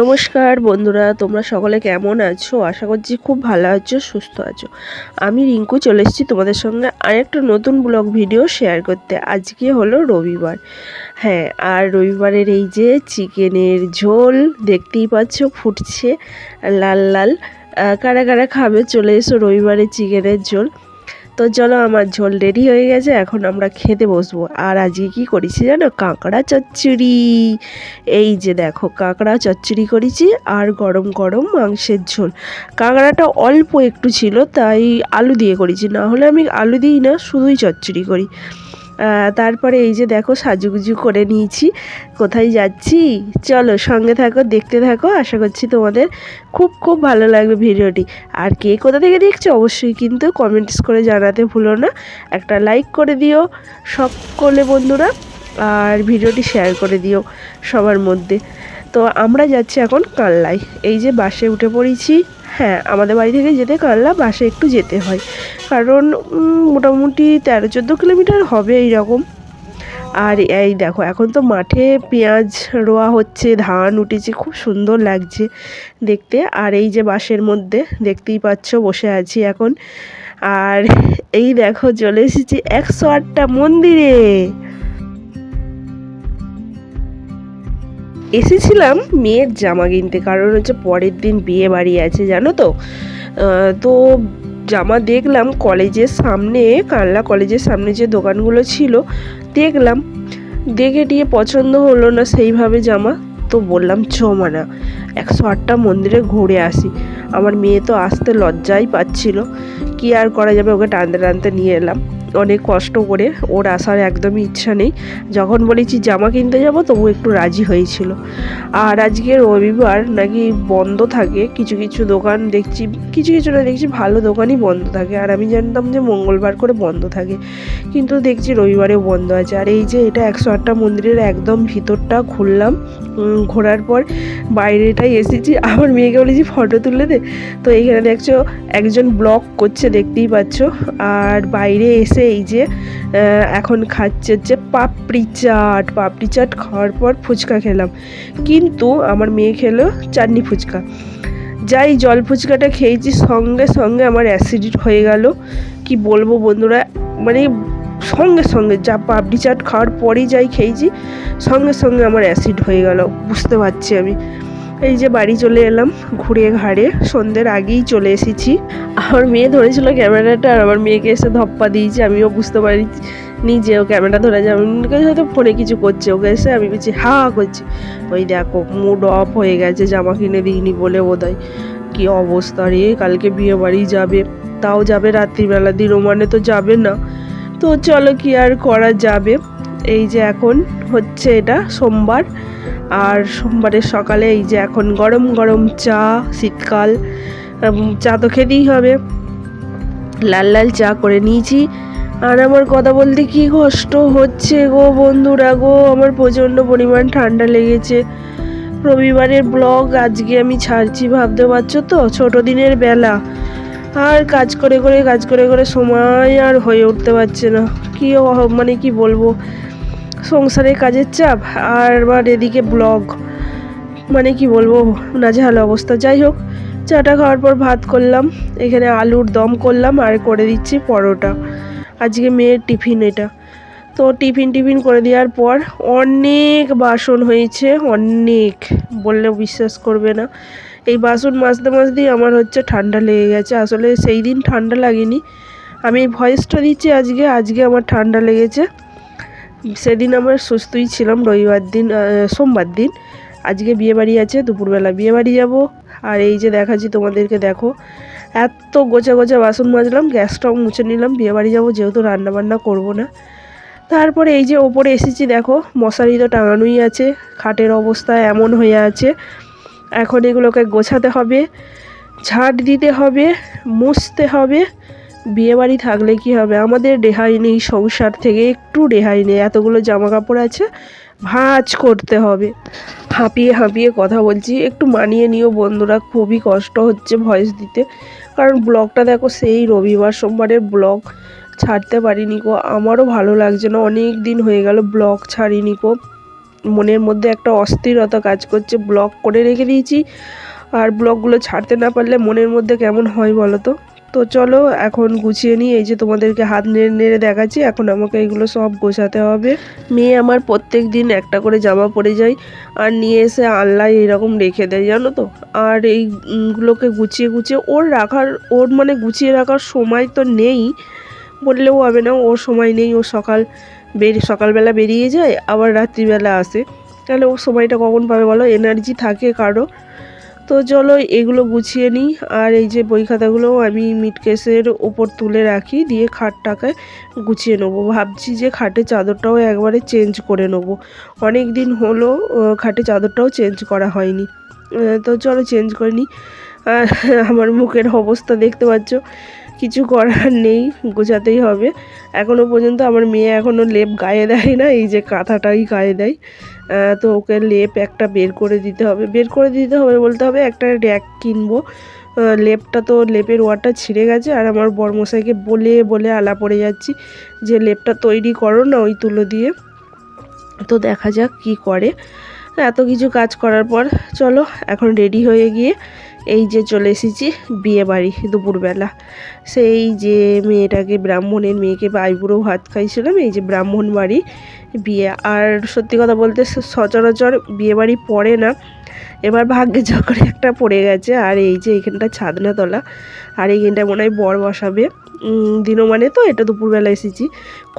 নমস্কার বন্ধুরা, তোমরা সকলে কেমন আছো? আশা করছি খুব ভালো আছো, সুস্থ আছো। আমি রিঙ্কু, চলে এসেছি তোমাদের সঙ্গে আরেকটা নতুন ব্লগ ভিডিও শেয়ার করতে। আজকে হলো রবিবার। হ্যাঁ আর রবিবারের এই যে চিকেনের ঝোল, দেখতেই পাচ্ছ ফুটছে, লাল লাল। কারা কারা খাবে, চলে এসো রবিবারের চিকেনের ঝোল। তো চলো আমার ঝোল রেডি হয়ে গেছে, এখন আমরা খেতে বসবো। আর আজকে কী করেছি জানো? কাঁকড়া চচ্চড়ি। এই যে দেখো, কাঁকড়া চচ্চড়ি করেছি আর গরম গরম মাংসের ঝোল। কাঁকড়াটা অল্প একটু ছিল, তাই আলু দিয়ে করেছি। না হলে আমি আলু দিই না, শুধুই চচ্চড়ি করি। তারপরে এই যে দেখো সাজুগুজু করে নিয়েছি। কোথায় যাচ্ছি? চলো সঙ্গে থাকো, দেখতে থাকো। আশা করছি তোমাদের খুব খুব ভালো লাগবে ভিডিওটি। আর কে কোথা থেকে দেখছ অবশ্যই কিন্তু কমেন্টস করে জানাতে ভুলো না। একটা লাইক করে দিও সকলে বন্ধুরা, আর ভিডিওটি শেয়ার করে দিও সবার মধ্যে। তো আমরা যাচ্ছি এখন কাল্লায়। এই যে বাসে উঠে পড়েছি। হ্যাঁ আমাদের বাড়ি থেকে যেতে কাল্লা বাসে একটু যেতে হয়। কারণ মোটামুটি তেরো, চোদ্দ কিলোমিটার হবে এই রকম আর এই দেখো, এখন তো মাঠে পেঁয়াজ রোয়া হচ্ছে, ধান উঠেছে, খুব সুন্দর লাগছে দেখতে। আর এই যে বাসের মধ্যে, দেখতেই পাচ্ছ, বসে আছি এখন। আর এই দেখো, চলে এসেছি একশো আটটা মন্দিরে। এসেছিলাম মেয়ের জামা কিনতে, কারণ হচ্ছে পরের দিন বিয়ে বাড়ি আছে, জানো তো? তো জামা দেখলাম কলেজের সামনে কানলা কলেজের সামনে যে দোকানগুলো ছিল, দেখলাম। দেখে টিয়ে পছন্দ হলো না সেইভাবে জামা, তো বললাম চ মানা, একশো আটটা মন্দিরে ঘুরে আসি। আমার মেয়ে তো আসতে লজ্জাই পাচ্ছিল। কি আর করা যাবে? ওকে টানতে টানতে নিয়ে এলাম। অনেক কষ্ট করে ওর আসার একদমই ইচ্ছা নেই। যখন বলেছি জামা কিনতে যাব? তবু একটু রাজি হয়েছিল। আর আজকে রবিবার নাকি বন্ধ থাকে। কিছু কিছু দোকান দেখছি কিছু কিছু না দেখছি ভালো দোকানই বন্ধ থাকে। আর আমি জানতাম যে মঙ্গলবার করে বন্ধ থাকে। কিন্তু দেখছি রবিবারেও বন্ধ আছে। আর এই যে এটা একশো আটটা মন্দিরের একদম ভিতরটা উম, ঘোরার পর বাইরেটাই এসেছি। আমার মেয়েকে বলেছি ফটো তুলে দে। তো এইখানে দেখছ একজন ব্লগ করছে দেখতেই পাচ্ছ। আর বাইরে এসে এই যে এখন খাচ্ছে যে পাপড়ি চাট। পাপড়ি চাট খাওয়ার পর ফুচকা খেলাম। কিন্তু আমার মেয়ে খেলো চাটনি ফুচকা। যাই জল ফুচকাটা খেয়েছি, সঙ্গে সঙ্গে আমার অ্যাসিডিট হয়ে গেল। কি বলব বন্ধুরা মানে সঙ্গে সঙ্গে যা পাপড়ি চাট খাওয়ার পরেই যাই খেয়েছি, সঙ্গে সঙ্গে আমার অ্যাসিড হয়ে গেল। বুঝতে পারছি আমি। এই যে বাড়ি চলে এলাম, ঘুরে ঘাড়ে। সন্ধ্যের আগেই চলে এসেছি। আমার মেয়ে ধরেছিল ক্যামেরাটা, আর আমার মেয়েকে এসে ধপ্পা দিয়েছে। আমিও বুঝতে পারি নি যে ও ক্যামেরা ধরে যাবে। হয়তো ফোনে কিছু করছে। ওকে এসে আমি বলছি, হা করছি। ওই দেখো মুড অফ হয়ে গেছে, জামা কিনে দিইনি বলে বোধহয়। কি অবস্থা রে, কালকে বিয়ে বাড়ি যাবে। তাও যাবে রাত্রিবেলা দিন মানে তো যাবে না। তো চলো কি আর করা যাবে? এই যে এখন হচ্ছে এটা সোমবার। আর সোমবারের সকালে এই যে এখন গরম গরম চা, শীতকাল চা তো খেতেই হবে। লাল লাল চা করে নিয়েছি। আর আমার কথা বলতে কি কষ্ট হচ্ছে গো বন্ধুরা গো? আমার প্রচণ্ড পরিমাণ ঠান্ডা লেগেছে। রবিবারের ব্লগ আজকে আমি ছাড়ছি, ভাবতে পারছ তো? ছোটো দিনের বেলা। আর কাজ করে করে, কাজ করে করে সময় আর হয়ে উঠতে পারছে না। কি মানে কি বলব? সংসারে কাজের চাপ আর আবার এদিকে ব্লগ মানে কি বলব, নাজেহাল অবস্থা। যাই হোক, চাটা খাওয়ার পর ভাত করলাম, এখানে আলুর দম করলাম আর করে দিচ্ছি পরোটা। আজকে মেয়ের টিফিন এটা। তো টিফিন টিফিন করে দেওয়ার পর অনেক বাসন হয়েছে, অনেক বললে বিশ্বাস করবে না। এই বাসন মাজতে মাজতেই আমার হচ্ছে ঠান্ডা লেগে গেছে। আসলে সেই দিন ঠান্ডা লাগেনি। আমি ভয়েসটা দিচ্ছি আজকে আজকে আমার ঠান্ডা লেগেছে। সেদিন আমার সুস্থই ছিলাম রবিবার দিন সোমবার দিন। আজকে বিয়ে বাড়ি আছে, দুপুরবেলা বিয়ে বাড়ি যাব। আর এই যে দেখাচ্ছি তোমাদেরকে, দেখো। এত গোছা গোছা বাসন মাজলাম গ্যাসটাও মুছে নিলাম বিয়ে বাড়ি যাব, যেহেতু রান্না বান্না করব না। তারপরে এই যে ওপরে এসেছি, দেখো, মশারি তো টাঙানোই আছে, খাটের অবস্থা এমন হয়ে আছে। এখন এগুলোকে গোছাতে হবে ঝাড় দিতে হবে, মুছতে হবে। বিয়ে বাড়ি থাকলে কি হবে? আমাদের রেহাই নেই, সংসার থেকে একটু রেহাই নেই। এতগুলো জামা কাপড় আছে, ভাঁজ করতে হবে। হাঁপিয়ে হাঁপিয়ে কথা বলছি, একটু মানিয়ে নিও বন্ধুরা, খুবই কষ্ট হচ্ছে ভয়েস দিতে। কারণ ব্লগটা দেখো সেই রবিবার সোমবারের ব্লগ। ছাড়তে পারিনি কো আমারও ভালো লাগছে না। অনেক দিন হয়ে গেল ব্লগ ছাড়িনি গো। মনের মধ্যে একটা অস্থিরতা কাজ করছে, ব্লগ করে রেখে দিয়েছি। আর ব্লগগুলো ছাড়তে না পারলে মনের মধ্যে কেমন হয় বলো তো? তো চলো এখন গুছিয়ে নিই। এই যে তোমাদেরকে হাত নেড়ে নেড়ে দেখাচ্ছি, এখন আমাকে এগুলো সব গোছাতে হবে। মেয়ে আমার প্রত্যেক দিন একটা করে জামা পরে যায় আর নিয়ে এসে আল্লাহ এরকম রেখে দেয়, জানো তো? আর এইগুলোকে গুছিয়ে গুছিয়ে ওর রাখার, ওর মানে গুছিয়ে রাখার সময় তো নেই। বললেও হবে না, ওর সময় নেই, ও সকাল বের, সকালবেলা বেরিয়ে যায়, আবার রাত্রিবেলা আসে। তাহলে ও সময়টা কখন পাবে বলো? এনার্জি থাকে কারও। তো চলো এগুলো গুছিয়ে নিই। আর এই যে বই খাতাগুলোও আমি মিটকেসের ওপর তুলে রাখি, দিয়ে খাটটাকে গুছিয়ে নেব। ভাবছি যে খাটে চাদরটাও একবারে চেঞ্জ করে নেব। অনেক দিন হলো খাটে চাদরটাও চেঞ্জ করা হয়নি। তো চলো চেঞ্জ করে নিই। আর আমার মুখের অবস্থা দেখতে পাচ্ছ? কিছু করার নেই, গোছাতেই হবে। এখনও পর্যন্ত আমার মেয়ে এখনও লেপ গায়ে দেয় না, এই যে কাঁথাটাই গায়ে দেয়। তো ওকে লেপ একটা বের করে দিতে হবে। বের করে দিতে হবে বলতে হবে একটা র্যাক কিনবো। লেপটা তো লেপের ওয়ারটা ছিঁড়ে গেছে আর আমার বরমশাইকে বলে বলে আলা পড়ে যাচ্ছি যে লেপটা তৈরি করো না ওই তুলো দিয়ে। তো দেখা যাক কি করে। এত কিছু কাজ করার পর চলো, এখন রেডি হয়ে গিয়ে এই যে চলে এসেছি বিয়ে বাড়ি দুপুরবেলা। সেই যে মেয়েটাকে ব্রাহ্মণের মেয়েকে আইবুড়ো ভাত খাইছিলাম, এই যে ব্রাহ্মণ বাড়ি বিয়ে। আর সত্যি কথা বলতে সচরাচর বিয়ে বাড়ি পড়ে না। এবার ভাগ্যে যখন একটা পড়ে গেছে, আর এই যে এখানটা ছাদনা তলা আর এইখানটা মনে হয় বর বসাবে। দিনও মানে তো, এটা দুপুরবেলা এসেছি।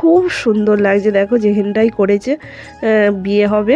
খুব সুন্দর লাগছে, দেখো যেখানটাই করেছে বিয়ে হবে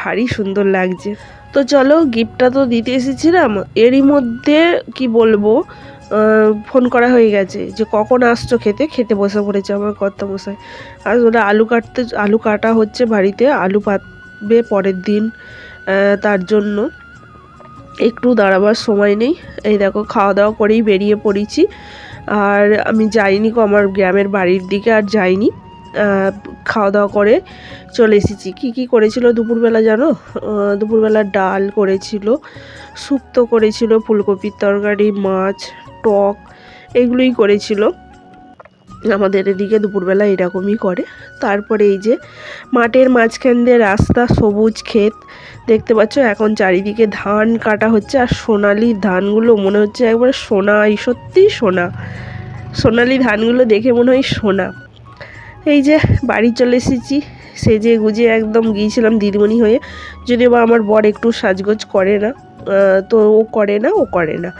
ভারী সুন্দর লাগছে। তো চলো, গিফটটা তো দিতে এসেছিলাম, এরই মধ্যে কি বলব ফোন করা হয়ে গেছে যে কখন আসছো খেতে? খেতে বসে পড়েছে আমার মশাই আর ওরা আলু কাটতে, আলু কাটা হচ্ছে বাড়িতে, আলু পাতবে পরের দিন। তার জন্য একটু দাঁড়াবার সময় নেই। এই দেখো, খাওয়া দাওয়া করেই বেরিয়ে পড়েছি। আর আমি যাইনি কো, আমার গ্রামের বাড়ির দিকে আর যাইনি। খাওয়া দাওয়া করে চলে এসেছি। কী কী করেছিল দুপুরবেলা জানো? দুপুরবেলা ডাল করেছিল শুক্তো করেছিল, ফুলকপির তরকারি, মাছ, টক, এগুলোই করেছিল। আমাদের এদিকে দুপুরবেলা এরকমই করে। তারপরে এই যে মাঠের মাঝখান দিয়ে রাস্তা, সবুজ ক্ষেত দেখতে পাচ্ছ, এখন চারিদিকে ধান কাটা হচ্ছে আর সোনালি ধানগুলো মনে হচ্ছে একবার সোনা, এই সত্যিই সোনা। সোনালি ধানগুলো দেখে মনে হয় সোনা। এই যে বাড়ি চলে এসেছি, সেজে গুজে একদম গিয়েছিলাম দিদিমণি হয়ে। যদিও বা আমার বর একটু সাজগোজ করে না তো ও করে না, ও করে না।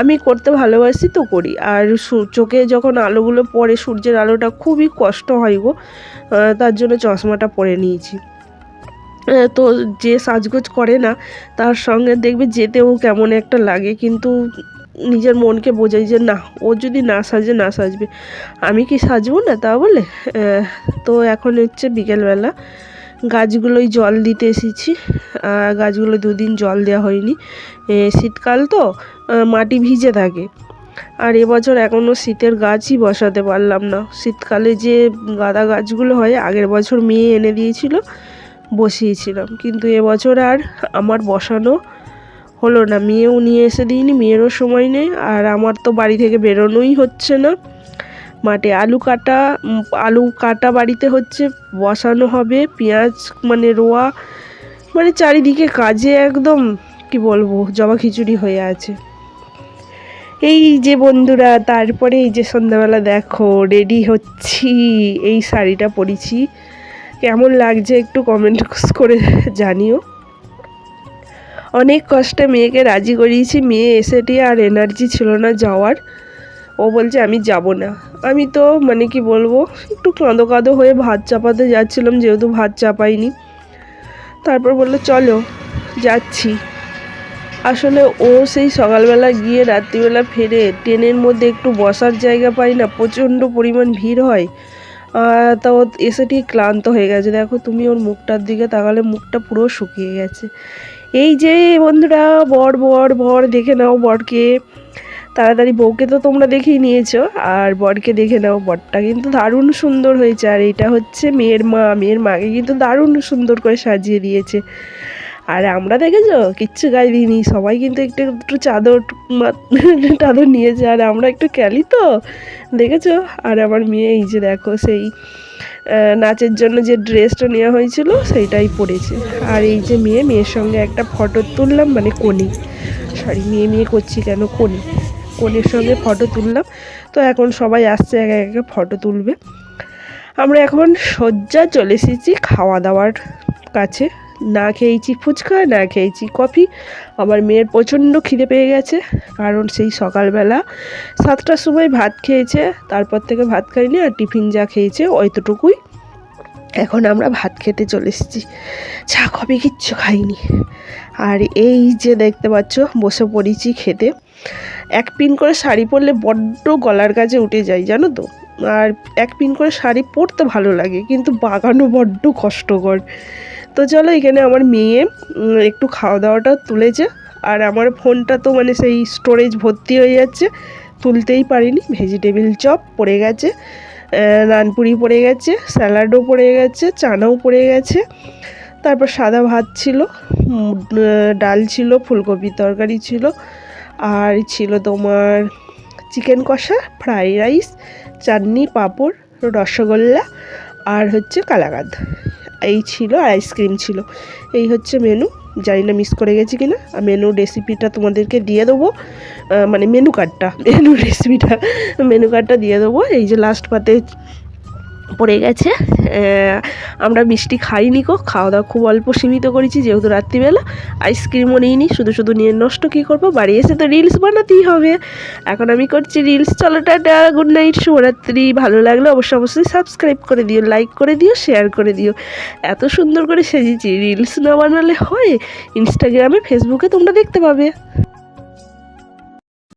আমি করতে ভালোবাসি তো করি, আর চোখে যখন আলোগুলো পড়ে, সূর্যের আলোটা খুবই কষ্ট হয় গো তার জন্য চশমাটা পরে নিয়েছি। তো যে সাজগোজ করে না, তার সঙ্গে দেখবে যেতেও কেমন একটা লাগে। কিন্তু নিজের মনকে বোঝাই যে না, ও যদি না সাজে, না সাজবে। আমি কি সাজবো না তা বলে? তো এখন হচ্ছে বিকেলবেলা গাছগুলোই জল দিতে এসেছি। গাছগুলো দুদিন জল দেওয়া হয়নি। শীতকাল তো মাটি ভিজে থাকে। আর এবছর এখনও শীতের গাছই বসাতে পারলাম না। শীতকালে যে গাঁদা গাছগুলো হয়, আগের বছর মেয়ে এনে দিয়েছিল বসিয়েছিলাম। কিন্তু এবছর আর আমার বসানো হলো না। মেয়েও নিয়ে এসে দিইনি, মেয়েরও সময় নেই, আর আমার তো বাড়ি থেকে বেরোনোই হচ্ছে না। মাঠে আলু কাটা আলু কাটা বাড়িতে হচ্ছে, বসানো হবে, পেঁয়াজ মানে রোয়া মানে চারিদিকে কাজে একদম, কি বলব, জবা খিচুড়ি হয়ে আছে। এই যে বন্ধুরা, তারপরে এই যে সন্ধ্যাবেলা দেখো রেডি হচ্ছি, এই শাড়িটা পরেছি। কেমন লাগছে একটু কমেন্ট করে জানিও। অনেক কষ্টে মেয়েকে রাজি করিয়েছি, মেয়ে এসেটি আর এনার্জি ছিল না যাওয়ার। ও বলছে, আমি যাব না। আমি তো মানে কি বলব, একটু কাঁদো কাঁদো হয়ে ভাত চাপাতে যাচ্ছিলাম, যেহেতু ভাত চাপাইনি। তারপর বলল, চলো, যাচ্ছি। আসলে ও সেই সকালবেলা গিয়ে রাত্রিবেলা ফেরে ট্রেনের মধ্যে একটু বসার জায়গা পাই না, প্রচণ্ড পরিমাণ ভিড় হয়। তা ও এসে ঠিক ক্লান্ত হয়ে গেছে। দেখো, তুমি ওর মুখটার দিকে তাকালে মুখটা পুরো শুকিয়ে গেছে। এই যে বন্ধুরা, বর বর বর, দেখে নাও বরকে। তাড়াতাড়ি বউকে তো তোমরা দেখেই নিয়েছো, আর বরকে দেখে নাও, বরটা কিন্তু দারুণ সুন্দর হয়েছে। আর এটা হচ্ছে মেয়ের মা। মেয়ের মাকে কিন্তু দারুণ সুন্দর করে সাজিয়ে দিয়েছে। আর আমরা দেখেছ? কিচ্ছু গাই দিইনি সবাই কিন্তু একটু একটু চাদর টাদর নিয়েছে। আর আমরা একটু ক্যালি তো? দেখেছ? আর আমার মেয়ে এই যে দেখো, সেই নাচের জন্য যে ড্রেসটা নেওয়া হয়েছিল, সেইটাই পরেছে। আর এই যে মেয়ে, মেয়ের সঙ্গে একটা ফটো তুললাম মানে কোনি সরি, মেয়ে মেয়ে করছি কেন কোনি কোনের সঙ্গে ফটো তুললাম। তো এখন সবাই আসছে, একে একে ফটো তুলবে। আমরা এখন সজ্জা চলে এসেছি খাওয়া দাওয়ার কাছে। না খেয়েছি ফুচকা, না খেয়েছি কফি। আমার মেয়ের প্রচণ্ড খিদে পেয়ে গেছে, কারণ সেই সকালবেলা সাতটার সময় ভাত খেয়েছে, তারপর থেকে ভাত খাইনি আর টিফিন যা খেয়েছে ওইটুকুই। এখন আমরা ভাত খেতে চলে এসেছি, চা, কফি কিচ্ছু খাইনি। আর এই যে দেখতে পাচ্ছ, বসে পড়েছি খেতে। এক পিন করে শাড়ি পরলে বড্ড গলার কাছে উঠে যায় জানো তো? আর এক পিন করে শাড়ি পরতে ভালো লাগে, কিন্তু বাগানো বড্ড কষ্টকর। তো চলো এখানে আমার মেয়ে একটু খাওয়া দাওয়াটা তুলেছে, আর আমার ফোনটা তো মানে সেই স্টোরেজ ভর্তি হয়ে যাচ্ছে, তুলতেই পারিনি ভেজিটেবিল চপ পড়ে গেছে নানপুরি পড়ে গেছে স্যালাডও পড়ে গেছে, চানাও পড়ে গেছে, তারপর সাদা ভাত ছিল ডাল ছিল, ফুলকপির তরকারি ছিল, আর ছিল তোমার চিকেন কষা ফ্রাই রাইস, চাটনি, পাঁপড়, রসগোল্লা আর হচ্ছে কালাগাদ এই ছিল আর আইসক্রিম ছিল। এই হচ্ছে মেনু জানি না মিস করে গেছি কিনা। আর মেনু রেসিপিটা তোমাদেরকে দিয়ে দেবো। মানে মেনু কার্ডটা মেনু রেসিপিটা মেনু কার্ডটা দিয়ে দেবো। এই যে লাস্ট পাতে পড়ে গেছে। আমরা মিষ্টি খাইনি কো খাওয়া দাওয়া খুব অল্প সীমিত করেছি যেহেতু রাত্রিবেলা। আইসক্রিমও নিইনি, শুধু শুধু নিয়ে নষ্ট কী করব? বাড়ি এসে তো রিলস বানাতেই হবে। এখন আমি করছি রিলস চলো, টাটা গুড নাইট শুভরাত্রি। ভালো লাগলে অবশ্যই অবশ্যই সাবস্ক্রাইব করে দিও লাইক করে দিও শেয়ার করে দিও। এত সুন্দর করে সেজেছি। রিলস না বানালে হয়? ইনস্টাগ্রামে ফেসবুকে তোমরা দেখতে পাবে।